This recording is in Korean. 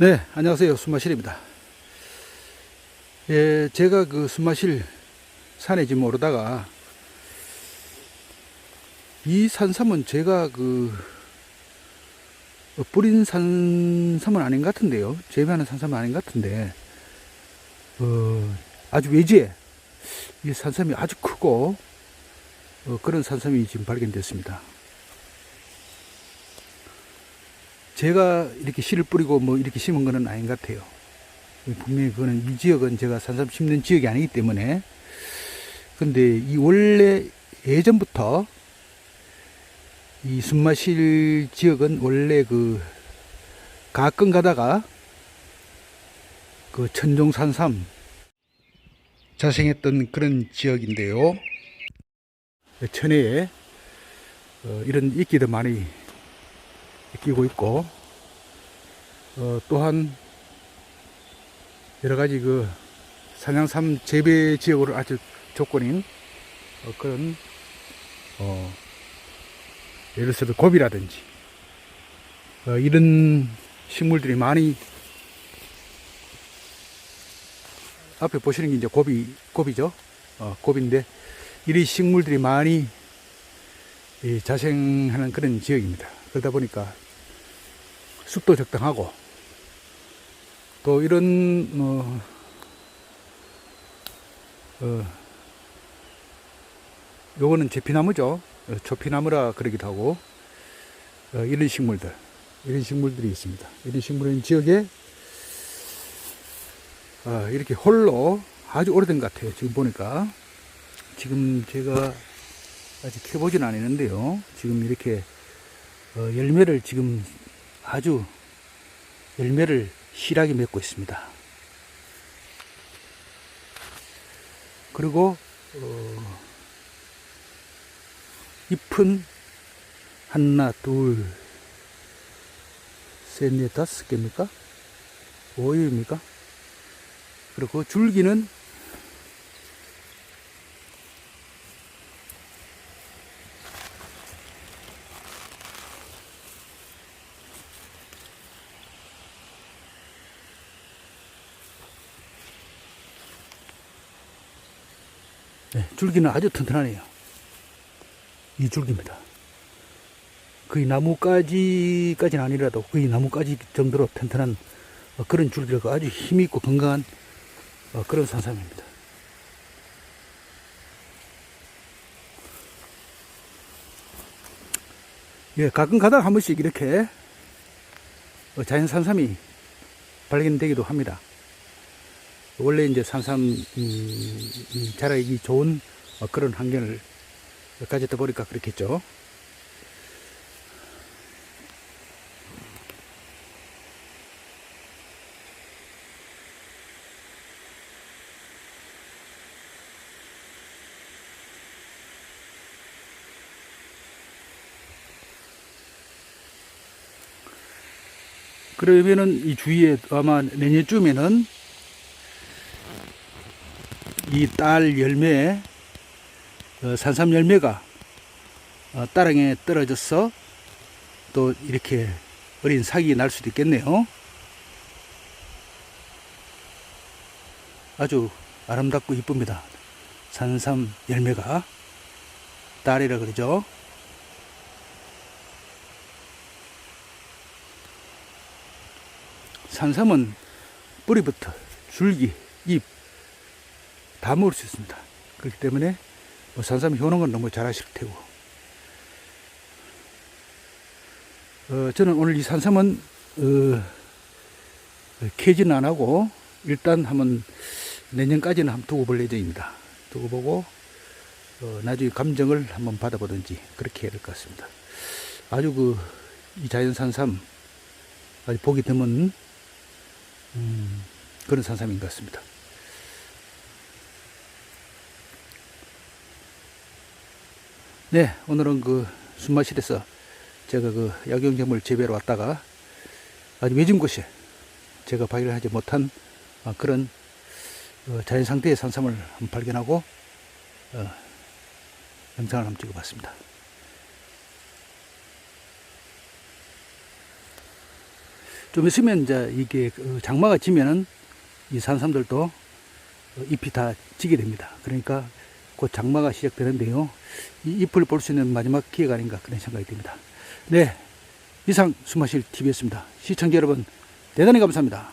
네, 안녕하세요. 숨마실입니다. 예, 제가 그 숨마실 산에 지금 오르다가 이 산삼은 제가 그 어, 뿌린 산삼은 아닌 것 같은데요. 재배하는 산삼은 아닌 것 같은데 어, 아주 외지에 이 산삼이 아주 크고 어, 그런 산삼이 지금 발견됐습니다. 제가 이렇게 씨를 뿌리고 뭐 이렇게 심은 거는 아닌 것 같아요. 분명히 그거는 이 지역은 제가 산삼 심는 지역이 아니기 때문에 근데 이 원래 예전부터 이 순마실 지역은 원래 그 가끔 가다가 그 천종산삼 자생했던 그런 지역인데요. 천혜에 어, 이런 이끼도 많이 끼고 있고 어, 또한 여러 가지 그 산양삼 재배 지역으로 아주 조건인 어, 그런 어, 예를 들어서 고비라든지 어, 이런 식물들이 많이 앞에 보시는 게 이제 고비 고비죠 어, 고비인데 이런 식물들이 많이 이 자생하는 그런 지역입니다. 그러다 보니까 숲도 적당하고 또 이런 어, 어, 요거는 제피나무죠. 어, 초피나무라 그러기도 하고 어, 이런 식물들 이런 식물들이 있습니다. 이런 식물은 지역에 어, 이렇게 홀로 아주 오래된 것 같아요. 지금 보니까 지금 제가 아직 켜보진 않았는데요. 지금 이렇게 어, 열매를 지금 아주 열매를 실하게 맺고 있습니다. 그리고 어, 잎은 하나, 둘, 셋, 넷, 다섯 개입니까? 오입니까? 그리고 줄기는 네, 줄기는 아주 튼튼하네요. 이 줄기입니다. 거의 나무까지까지는 아니라도 거의 나무까지 정도로 튼튼한 어, 그런 줄기가 아주 힘이 있고 건강한 어, 그런 산삼입니다. 예, 가끔 가다가 한 번씩 이렇게 어, 자연 산삼이 발견되기도 합니다. 원래 이제 산삼 음, 음, 자라기 좋은 어, 그런 환경을 가졌다 보니까 그렇겠죠. 그러면은 이 주위에 아마 내년쯤에는 이 딸 열매, 어, 산삼 열매가 어, 따랑에 떨어져서 또 이렇게 어린 사기 날 수도 있겠네요. 아주 아름답고 이쁩니다. 산삼 열매가 딸이라 그러죠. 산삼은 뿌리부터 줄기, 잎 다 먹을 수 있습니다. 그렇기 때문에 뭐 산삼 효능은 너무 잘 아실 테고. 어, 저는 오늘 이 산삼은 어, 캐지는 안 하고 일단 한번 내년까지는 한번 두고 볼 예정입니다. 두고 보고 어, 나중에 감정을 한번 받아보든지 그렇게 해야 될 것 같습니다. 아주 그 이 자연 산삼 아주 보기 드문 음, 그런 산삼인 것 같습니다. 네, 오늘은 그 순마실에서 제가 그 약용작물 재배로 왔다가 아주 외진 곳에 제가 발견하지 못한 어, 그런 어, 자연 상태의 산삼을 발견하고 어, 영상을 한번 찍어봤습니다. 좀 있으면 이제 이게 그 장마가 지면은 이 산삼들도 어, 잎이 다 지게 됩니다. 그러니까 곧 장마가 시작되는데요. 이 잎을 볼 수 있는 마지막 기회가 아닌가 그런 생각이 듭니다. 네. 이상 수마실 TV였습니다. 시청자 여러분, 대단히 감사합니다.